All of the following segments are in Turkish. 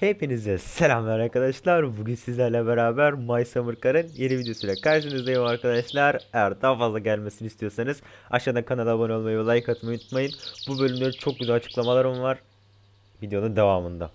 Hepinize selamlar arkadaşlar. Bugün sizlerle beraber My Summer Car'ın yeni videosuyla karşınızdayım arkadaşlar. Eğer daha fazla gelmesini istiyorsanız aşağıdan kanala abone olmayı ve like atmayı unutmayın. Bu bölümde çok güzel açıklamalarım var. Videonun devamında.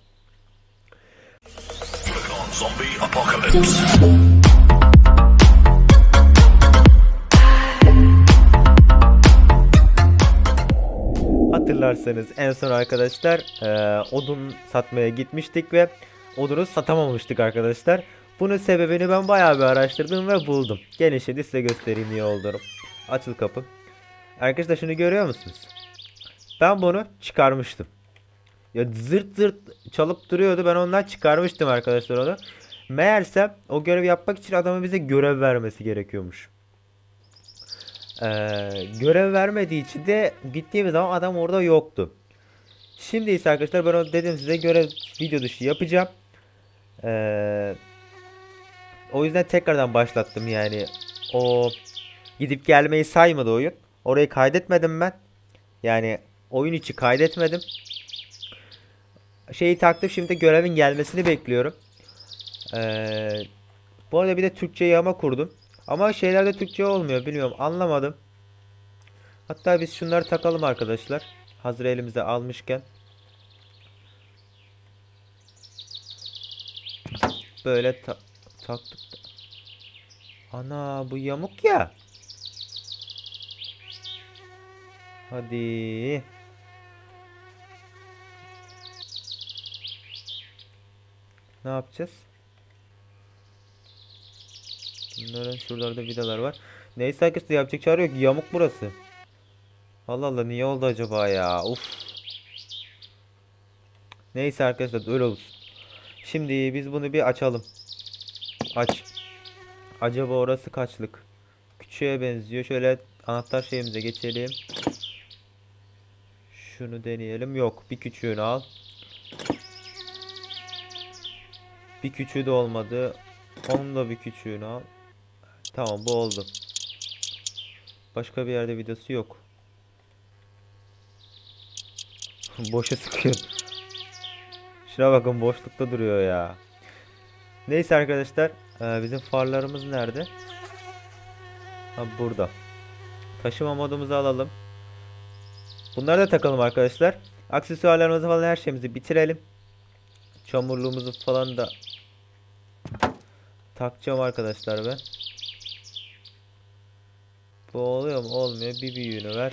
Hatırlarsanız en son arkadaşlar eee, odun satmaya gitmiştik ve odunu satamamıştık arkadaşlar. Bunun sebebini ben bayağı bir araştırdım ve buldum. Gelin şimdi size göstereyim niye olduğunu. Açıl kapı. Arkadaşlar şunu görüyor musunuz? Ben bunu çıkarmıştım. Ya zırt zırt çalıp duruyordu. Ben ondan çıkarmıştım arkadaşlar onu. Meğerse o görevi yapmak için adamın bize görev vermesi gerekiyormuş. Ee, görev vermediği için de gittiğimiz zaman adam orada yoktu. Şimdi ise arkadaşlar ben dedim size görev video dışı yapacağım. Ee, o yüzden tekrardan başlattım yani. O gidip gelmeyi saymadı oyun. Orayı kaydetmedim ben. Yani oyun içi kaydetmedim. Şeyi taktım şimdi görevin gelmesini bekliyorum. Ee, bu arada bir de Türkçe yama kurdum. Ama şeylerde Türkçe olmuyor bilmiyorum anlamadım. Hatta biz şunları takalım arkadaşlar. Hazır elimize almışken. Böyle ta taktık. Ana bu yamuk ya. Hadi. Ne yapacağız? Bunların şuralarda vidalar var. Neyse arkadaşlar yapacak çare yok. Yamuk burası. Allah Allah niye oldu acaba ya? Uf. Neyse arkadaşlar öyle olsun. Şimdi biz bunu bir açalım. Aç. Acaba orası kaçlık? Küçüğe benziyor. Şöyle anahtar şeyimize geçelim. Şunu deneyelim. Yok. Bir küçüğünü al. Bir küçüğü de olmadı. Onun da bir küçüğünü al. Tamam bu oldu. Başka bir yerde vidası yok. Boşa sıkıyor. Şuna bakın boşlukta duruyor ya. Neyse arkadaşlar. eee, bizim farlarımız nerede? Ha burada. Taşıma modumuzu alalım. Bunları da takalım arkadaşlar. Aksesuarlarımızı falan her şeyimizi bitirelim. Çamurluğumuzu falan da takacağım arkadaşlar ben. Bu oluyor mu? Olmuyor. Bir büyüğünü ver.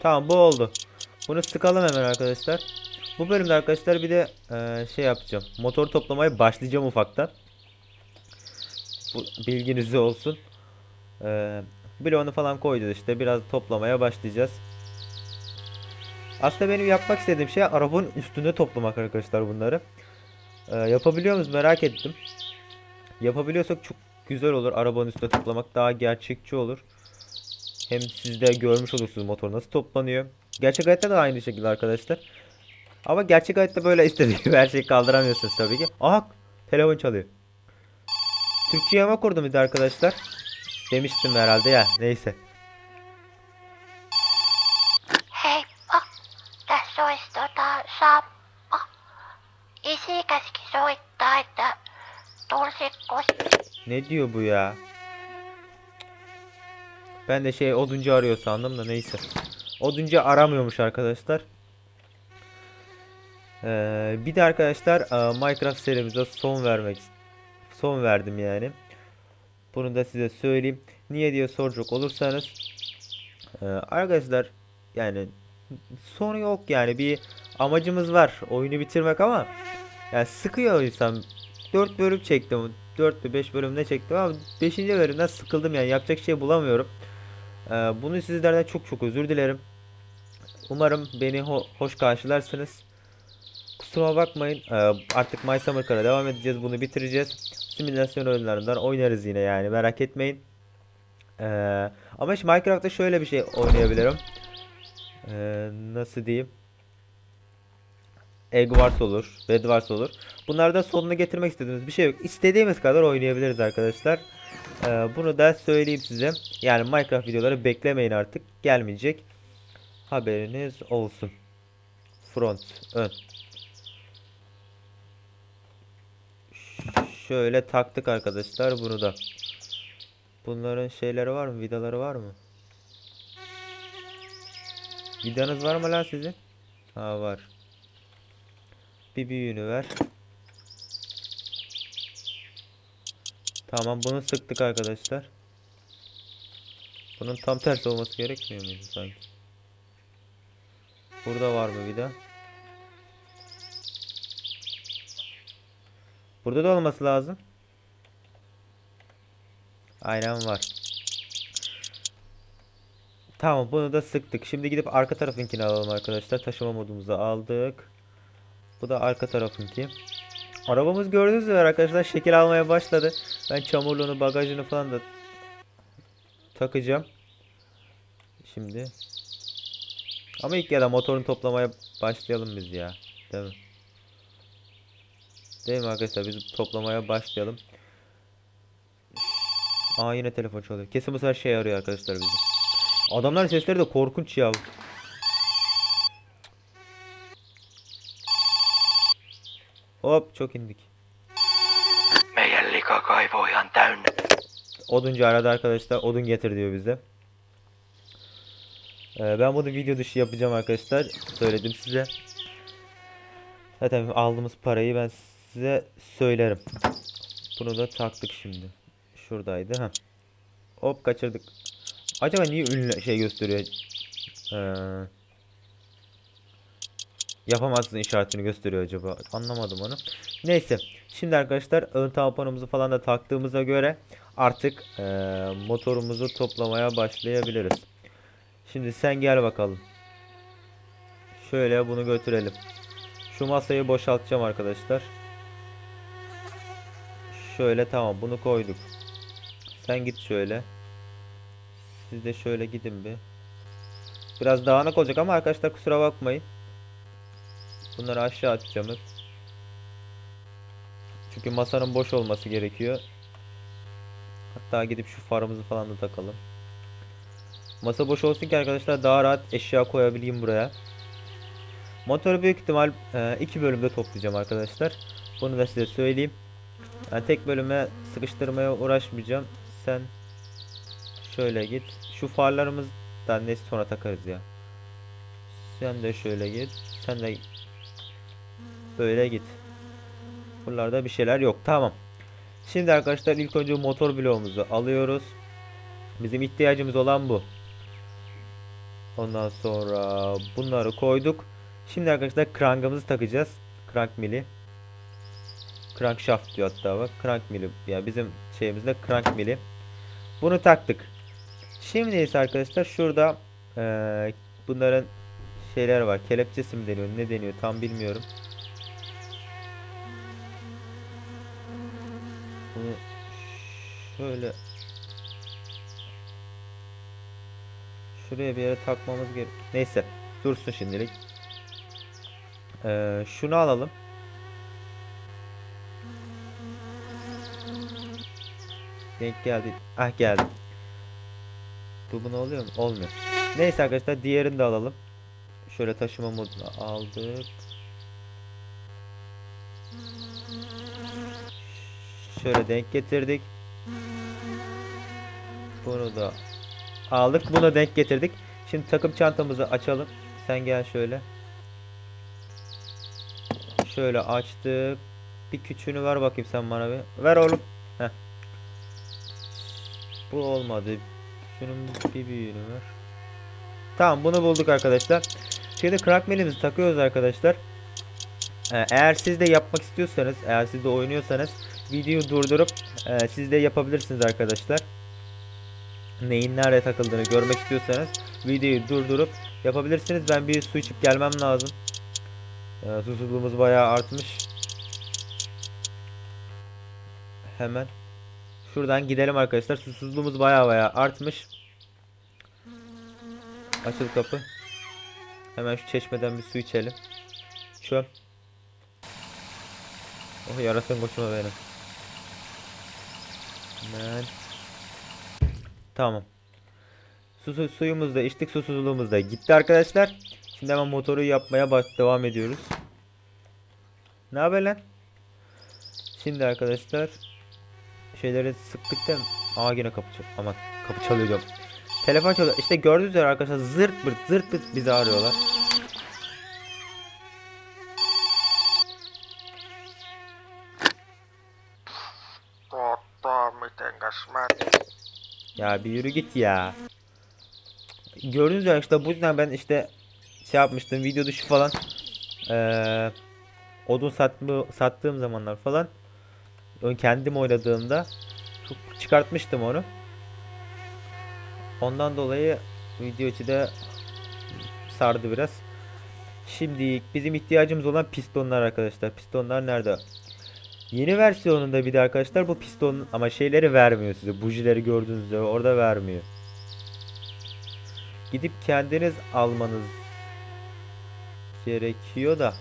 Tamam bu oldu. Bunu sıkalım hemen arkadaşlar. Bu bölümde arkadaşlar bir de eee, şey yapacağım. Motor toplamaya başlayacağım ufaktan. Bu bilginizde olsun. Eee bloğunu falan koyacağız işte. Biraz toplamaya başlayacağız. Aslında benim yapmak istediğim şey arabanın üstünde toplamak arkadaşlar bunları. Eee, yapabiliyor muyuz merak ettim. Yapabiliyorsak çok güzel olur. Arabanın üstünde toplamak daha gerçekçi olur. Hem siz de görmüş olursunuz motor nasıl toplanıyor. Gerçek hayatta da aynı şekilde arkadaşlar. Ama gerçek hayatta böyle istediğim gibi her şeyi kaldıramıyorsunuz tabii ki. Aha telefon çalıyor. Türkçe yama kurdum bir arkadaşlar. Demiştim herhalde ya neyse. Ne diyor bu ya? Ben de şey oduncu arıyor sandım da neyse. Oduncu aramıyormuş arkadaşlar. Ee, bir de arkadaşlar e, Minecraft serimize son vermek son verdim yani. Bunu da size söyleyeyim. Niye diye soracak olursanız e, arkadaşlar yani sonu yok yani bir amacımız var oyunu bitirmek ama yani sıkıyor insan 4 bölüm çektim 4 mü 5 bölüm ne çektim ama 5. bölümden sıkıldım yani. Yapacak şey bulamıyorum. Ee, bunu sizlerden çok çok özür dilerim. Umarım beni ho- hoş karşılarsınız. Kusuruma bakmayın. Ee, artık My Summer Car'a devam edeceğiz. Bunu bitireceğiz. Simülasyon oyunlarından oynarız yine yani. Merak etmeyin. Ee, ama şimdi Minecraft'ta şöyle bir şey oynayabilirim. Ee, nasıl diyeyim Egg Wars olur, Bed Wars olur. Bunlardan sonuna getirmek istediğimiz bir şey yok. İstediğimiz kadar oynayabiliriz arkadaşlar. Ee, bunu da söyleyeyim size. Yani Minecraft videoları beklemeyin artık. Gelmeyecek. Haberiniz olsun. front ön. Şöyle taktık arkadaşlar bunu da. Bunların şeyleri var mı? Vidaları var mı? Vidanız var mı lan sizin? Ha var. Bir büyüğünü ver. Tamam bunu sıktık arkadaşlar. Bunun tam tersi olması gerekmiyor muydu sanki? Burada var mı vida? Burada da olması lazım. Aynen var. Tamam bunu da sıktık. Şimdi gidip arka tarafınkini alalım arkadaşlar. Taşıma modumuzu aldık. Bu da arka tarafınki. Arabamız gördüğünüz üzere arkadaşlar şekil almaya başladı. Ben çamurluğunu, bagajını falan da takacağım. Şimdi. Ama ilk ya da motorunu toplamaya başlayalım biz ya. Değil mi? Değil mi arkadaşlar? Biz toplamaya başlayalım. Aa yine telefon çalıyor. Kesin bu sefer şey arıyor arkadaşlar bizi. Adamların sesleri de korkunç ya. Hop çok indik. Likakaivo on ihan täynnä. Oduncu aradı arkadaşlar. Odun getir diyor bize. Ee, ben bunu video dışı yapacağım arkadaşlar. Söyledim size. Zaten aldığımız parayı ben size söylerim. Bunu da taktık şimdi. Şuradaydı. ha. Hop kaçırdık. Acaba niye ünlü şey gösteriyor? Ee, yapamazsın işaretini gösteriyor acaba. Anlamadım onu. Neyse. Şimdi arkadaşlar ön tamponumuzu falan da taktığımıza göre artık eee, motorumuzu toplamaya başlayabiliriz. Şimdi sen gel bakalım. Şöyle bunu götürelim. Şu masayı boşaltacağım arkadaşlar. Şöyle tamam bunu koyduk. Sen git şöyle. Siz de şöyle gidin bir. Biraz dağınık olacak ama arkadaşlar kusura bakmayın. Bunları aşağı atacağım hep. Çünkü masanın boş olması gerekiyor. Hatta gidip şu farımızı falan da takalım. Masa boş olsun ki arkadaşlar daha rahat eşya koyabileyim buraya. Motoru büyük ihtimal e, iki bölümde toplayacağım arkadaşlar. Bunu da size söyleyeyim. Yani tek bölüme sıkıştırmaya uğraşmayacağım. Sen şöyle git. Şu farlarımızdan neyse sonra takarız ya. Sen de şöyle git. Sen de böyle git. Buralarda bir şeyler yok. Tamam. Şimdi arkadaşlar ilk önce motor bloğumuzu alıyoruz. Bizim ihtiyacımız olan bu. Ondan sonra bunları koyduk. Şimdi arkadaşlar krankımızı takacağız. Crank mili. Crankshaft diyor hatta bak. Crank mili. Ya bizim şeyimizde crank mili. Bunu taktık. Şimdi ise arkadaşlar şurada eee, bunların şeyler var. Kelepçesi mi deniyor? Ne deniyor? Tam bilmiyorum. Bunu şöyle şuraya bir yere takmamız gerek. Neyse, dursun şimdilik. Ee, şunu alalım. Denk geldi. Ah geldi. Bu bunu oluyor mu? Olmuyor. Neyse arkadaşlar diğerini de alalım. Şöyle taşıma moduna aldık. Şöyle denk getirdik. Bunu da aldık. Bunu denk getirdik. Şimdi takım çantamızı açalım. Sen gel şöyle. Şöyle açtık. Bir küçüğünü ver bakayım sen bana bir. Ver oğlum. Heh. Bu olmadı. Şunun bir büyüğünü ver. Tamam bunu bulduk arkadaşlar. Şimdi crackmelimizi takıyoruz arkadaşlar. Ee, Eğer siz de yapmak istiyorsanız, eğer siz de oynuyorsanız videoyu durdurup e, siz de yapabilirsiniz arkadaşlar. Neyin nerede takıldığını görmek istiyorsanız videoyu durdurup yapabilirsiniz. Ben bir su içip gelmem lazım. Ee, susuzluğumuz bayağı artmış. Hemen şuradan gidelim arkadaşlar. Susuzluğumuz bayağı bayağı artmış. Açıl kapı. Hemen şu çeşmeden bir su içelim. Çöm. Oh yarasın koşuma benim. Hemen. Tamam. Su, su- suyumuz da içtik susuzluğumuz da gitti arkadaşlar. Şimdi hemen motoru yapmaya devam ediyoruz. Ne haber lan? Şimdi arkadaşlar şeyleri sıktık da Aa yine kapı çal. Aman kapı çalıyor. Telefon çalıyor. İşte gördüğünüz üzere arkadaşlar zırt pırt zırt pırt bizi arıyorlar. Ya bir yürü git ya. Gördüğünüz üzere işte bu yüzden ben işte şey yapmıştım video dışı falan eee odun satma, sattığım zamanlar falan kendim oynadığımda çok çıkartmıştım onu. Ondan dolayı video içi de sardı biraz. Şimdi bizim ihtiyacımız olan pistonlar arkadaşlar. Pistonlar nerede? Yeni versiyonunda bir de arkadaşlar bu piston ama şeyleri vermiyor size. Bujileri gördüğünüz üzere orada vermiyor. Gidip kendiniz almanız gerekiyor da.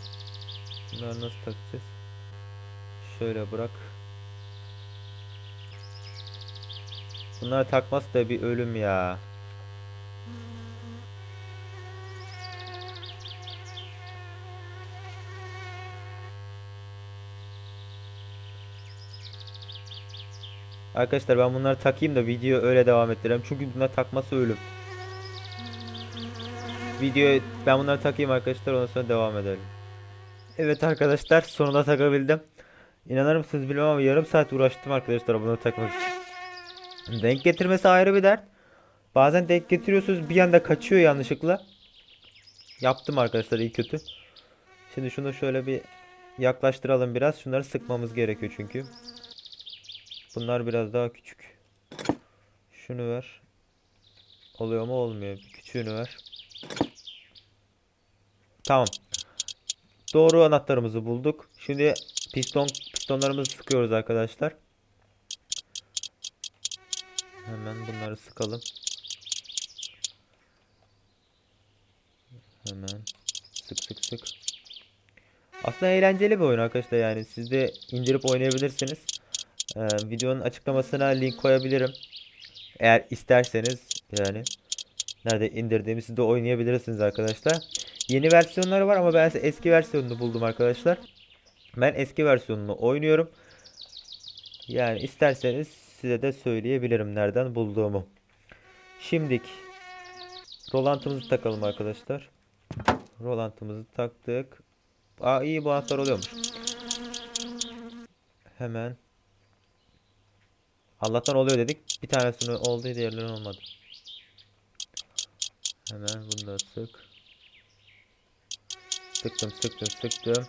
Bunları nasıl takacağız? Şöyle bırak. Bunları takması da bir ölüm ya. Arkadaşlar ben bunları takayım da video öyle devam ettireyim. Çünkü bunları takması ölüm. Video ben bunları takayım arkadaşlar ondan sonra devam edelim. Evet arkadaşlar sonunda takabildim. İnanır mısınız bilmem ama yarım saat uğraştım arkadaşlar bunu takmak için. Denk getirmesi ayrı bir dert. Bazen denk getiriyorsunuz bir anda kaçıyor yanlışlıkla. Yaptım arkadaşlar iyi kötü. Şimdi şunu şöyle bir yaklaştıralım biraz. Şunları sıkmamız gerekiyor çünkü. Bunlar biraz daha küçük. Şunu ver. Oluyor mu olmuyor. Küçüğünü ver. Tamam. Doğru anahtarımızı bulduk. Şimdi piston pistonlarımızı sıkıyoruz arkadaşlar. Hemen bunları sıkalım. Hemen sık sık sık. Aslında eğlenceli bir oyun arkadaşlar yani siz de indirip oynayabilirsiniz. Ee, videonun açıklamasına link koyabilirim. Eğer isterseniz yani nerede indirdiğimi siz de oynayabilirsiniz arkadaşlar. Yeni versiyonları var ama ben eski versiyonunu buldum arkadaşlar. Ben eski versiyonunu oynuyorum. Yani isterseniz size de söyleyebilirim nereden bulduğumu. Şimdik rolantımızı takalım arkadaşlar. Rolantımızı taktık. Aa iyi bu anahtar oluyormuş. Hemen Allah'tan oluyor dedik. Bir tanesini oldu diğerlerinin olmadı. Hemen bunu da sık. Sıktım sıktım sıktım.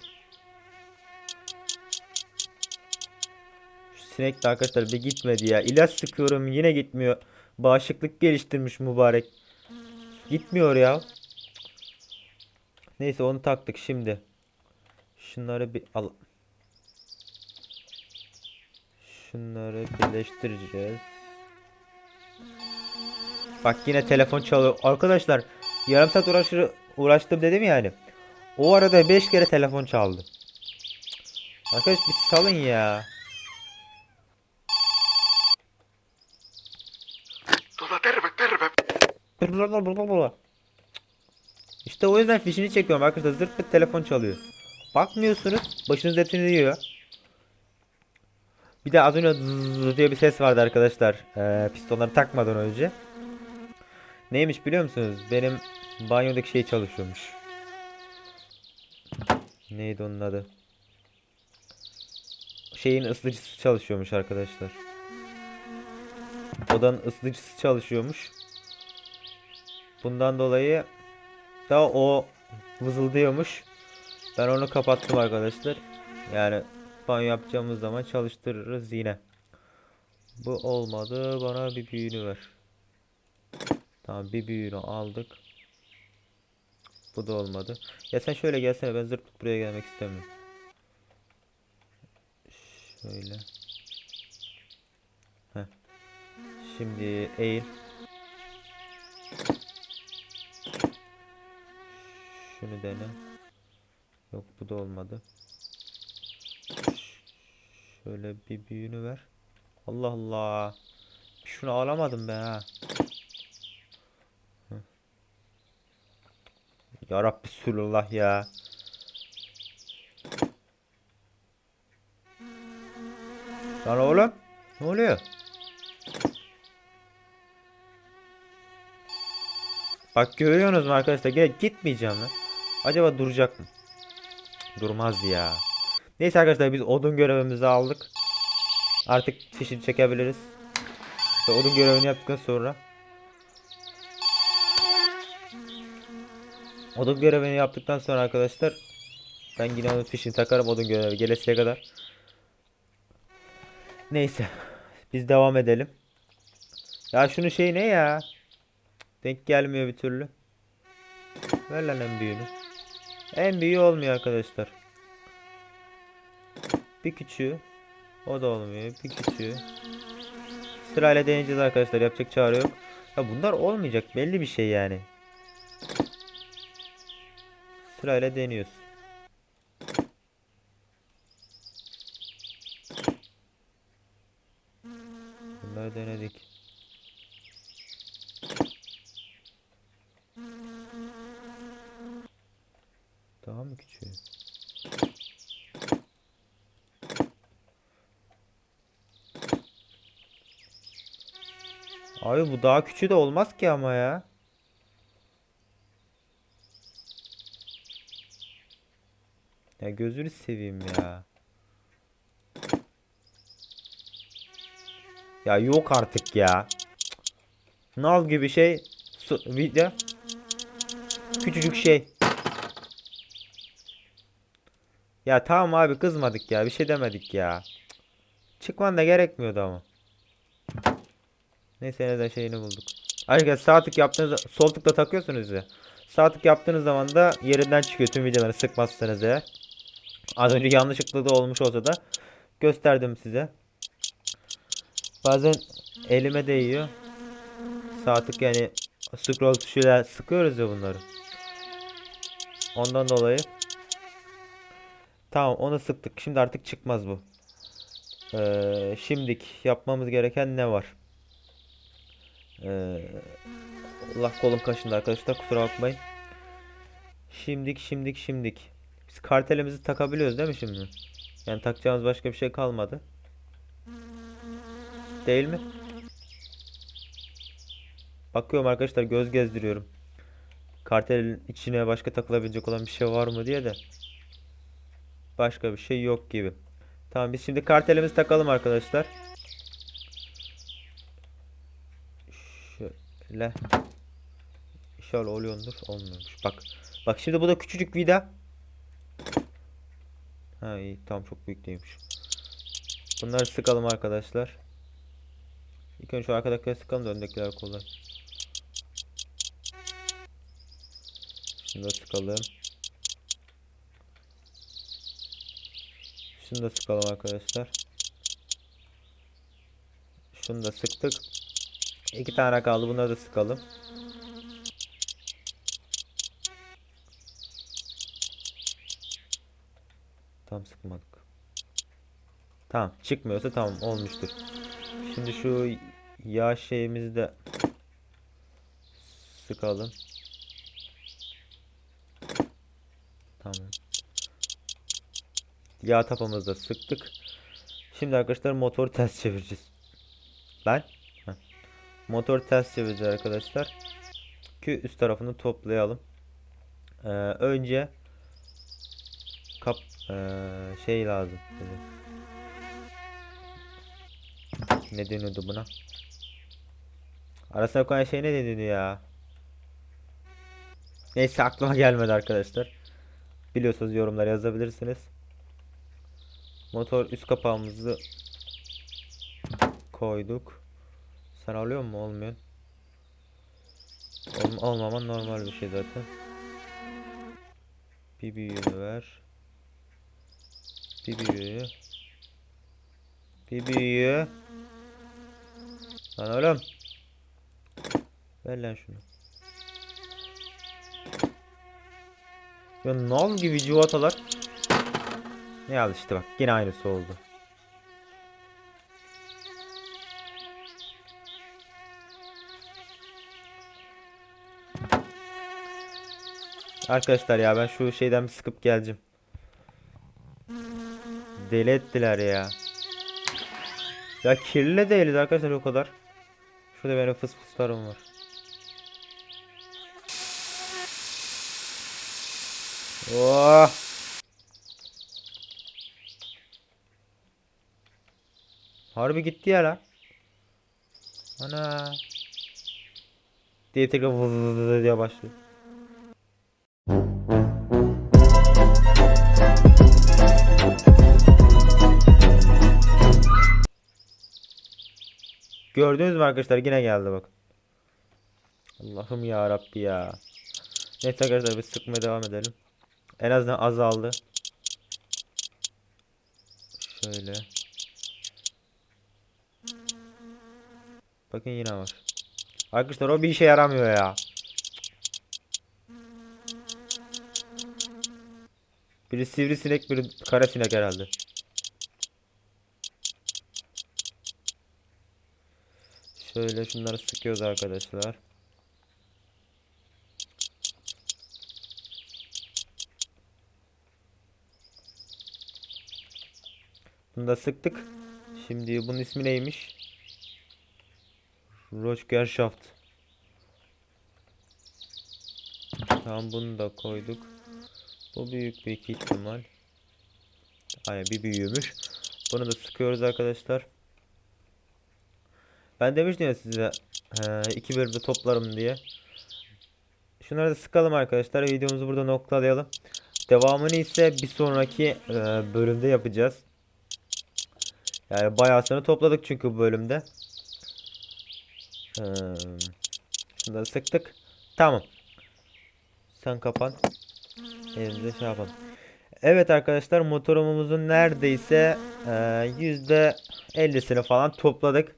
Şu sinek de arkadaşlar bir gitmedi ya. İlaç sıkıyorum yine gitmiyor. Bağışıklık geliştirmiş mübarek. Gitmiyor ya. Neyse onu taktık şimdi. Şunları bir al. Şunları birleştireceğiz. Bak yine telefon çalıyor. Arkadaşlar yarım saat uğraşır, uğraştım dedim yani. O arada 5 kere telefon çaldı. Arkadaş bir salın ya. İşte o yüzden fişini çekiyorum arkadaşlar. Zırt pırt telefon çalıyor. Bakmıyorsunuz. Başınız etini yiyor. Bir de az önce diye bir ses vardı arkadaşlar. Ee, pistonları takmadan önce. Neymiş biliyor musunuz? Benim banyodaki şey çalışıyormuş. Neydi onun adı? Şeyin ısıtıcısı çalışıyormuş arkadaşlar. Odanın ısıtıcısı çalışıyormuş. Bundan dolayı da o vızıldıyormuş. Ben onu kapattım arkadaşlar. Yani banyo yapacağımız zaman çalıştırırız yine. Bu olmadı. Bana bir büyüğünü ver. Tamam bir büyüğünü aldık. Bu da olmadı. Ya sen şöyle gelsene ben zırt buraya gelmek istemiyorum. Şöyle. Heh. Şimdi eğil. Şunu dene. Yok bu da olmadı. Şöyle bir büyüğünü ver. Allah Allah. Şunu alamadım ben ha. Ya Rabbi Sülullah ya. Lan oğlum. Ne oluyor? Bak görüyorsunuz mu arkadaşlar? Gitmeyeceğim lan. Acaba duracak mı? Durmaz ya. Neyse arkadaşlar biz odun görevimizi aldık. Artık fişini çekebiliriz. Ve odun görevini yaptıktan sonra Odun görevini yaptıktan sonra arkadaşlar ben yine onun fişini takarım odun görevi gelesiye kadar. Neyse. Biz devam edelim. Ya şunun şey ne ya? Denk gelmiyor bir türlü. Ver lan en büyüğünü. En büyüğü olmuyor arkadaşlar. Bir küçüğü. O da olmuyor. Bir küçüğü. Sırayla deneyeceğiz arkadaşlar. Yapacak çare yok. Ya bunlar olmayacak. Belli bir şey yani. Sırayla deniyoruz. Bunları denedik. Daha mı küçüğü? Abi bu daha küçüğü de olmaz ki ama ya. Ya gözünü seveyim ya. Ya yok artık ya. Nal gibi şey. Su, video. Küçücük şey. Ya tamam abi kızmadık ya. Bir şey demedik ya. Çıkman da gerekmiyordu ama. Neyse neden şeyini bulduk. Arkadaşlar sağ tık yaptığınız sol tıkla takıyorsunuz ya. Sağ tık yaptığınız zaman da yerinden çıkıyor tüm videoları sıkmazsanız eğer. Az önce yanlışlıkla da olmuş olsa da gösterdim size. Bazen elime değiyor. Sağ tık yani scroll tuşuyla sıkıyoruz ya bunları. Ondan dolayı. Tamam onu sıktık. Şimdi artık çıkmaz bu. Ee, şimdik yapmamız gereken ne var? Ee, Allah kolum kaşındı arkadaşlar kusura bakmayın. Şimdik şimdik şimdik. Biz kartelimizi takabiliyoruz değil mi şimdi? Yani takacağımız başka bir şey kalmadı. Değil mi? Bakıyorum arkadaşlar göz gezdiriyorum. Kartelin içine başka takılabilecek olan bir şey var mı diye de. Başka bir şey yok gibi. Tamam biz şimdi kartelimizi takalım arkadaşlar. Şöyle. İnşallah oluyordur. Olmuyormuş. Bak. Bak şimdi bu da küçücük vida. Ha iyi tamam çok büyük değilmiş. Bunları sıkalım arkadaşlar. İlk önce şu arkadakileri sıkalım da öndekiler kolay. Şunu da sıkalım. Şunu da sıkalım arkadaşlar. Şunu da sıktık. İki tane kaldı. Bunları da sıkalım. Tam sıkmadık. Tamam. Çıkmıyorsa tamam olmuştur. Şimdi şu yağ şeyimizi de sıkalım. Tamam. Yağ tapamızı da sıktık. Şimdi arkadaşlar motoru ters çevireceğiz. Lan. Motor ters çevireceğiz arkadaşlar. Ki üst tarafını toplayalım. Ee, önce kap ee, şey lazım. Ne deniyordu buna? Arasına koyan şey ne deniyordu ya? Neyse aklıma gelmedi arkadaşlar. Biliyorsanız yorumlara yazabilirsiniz. Motor üst kapağımızı koyduk. Sen alıyor mu? Olmuyor. Ol olmaman normal bir şey zaten. Bir büyüğünü ver. Bir büyüğü. Bir büyüğü. Lan oğlum. Ver lan şunu. Ya nal gibi civatalar. Ne al işte bak yine aynısı oldu. Arkadaşlar ya ben şu şeyden bir sıkıp geleceğim. Deli ettiler ya. Ya kirli değiliz arkadaşlar o kadar. Şurada benim fıs fıslarım var. Oh! Harbi gitti ya lan. Ana. Diye tekrar vız diye başlıyor. Gördünüz mü arkadaşlar yine geldi bak. Allah'ım ya Rabbi ya. Neyse arkadaşlar biz sıkmaya devam edelim. En azından azaldı. Şöyle. Bakın yine var. Arkadaşlar o bir işe yaramıyor ya. Biri sivrisinek, biri kara sinek herhalde. Şöyle şunları sıkıyoruz arkadaşlar. Bunu da sıktık. Şimdi bunun ismi neymiş? Rochgerschaft. Tamam bunu da koyduk. Bu büyük bir ihtimal. Aynen bir büyüğümüş. Bunu da sıkıyoruz arkadaşlar. Ben demiştim ya size eee, iki bölümde toplarım diye. Şunları da sıkalım arkadaşlar. Videomuzu burada noktalayalım. Devamını ise bir sonraki eee, bölümde yapacağız. Yani bayağısını topladık çünkü bu bölümde. Şunu da sıktık. Tamam. Sen kapan. Elimize şey yapalım. Evet arkadaşlar motorumuzun neredeyse yüzde 50'sini falan topladık.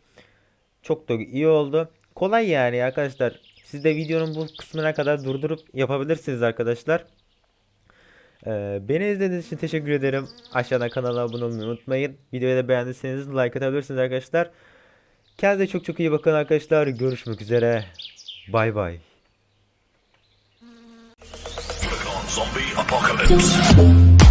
Çok da iyi oldu. Kolay yani arkadaşlar. Siz de videonun bu kısmına kadar durdurup yapabilirsiniz arkadaşlar. Ee, beni izlediğiniz için teşekkür ederim. Aşağıdan kanala abone olmayı unutmayın. Videoyu da beğendiyseniz like atabilirsiniz arkadaşlar. Kendinize çok çok iyi bakın arkadaşlar. Görüşmek üzere. Bay bay. Zombie apocalypse.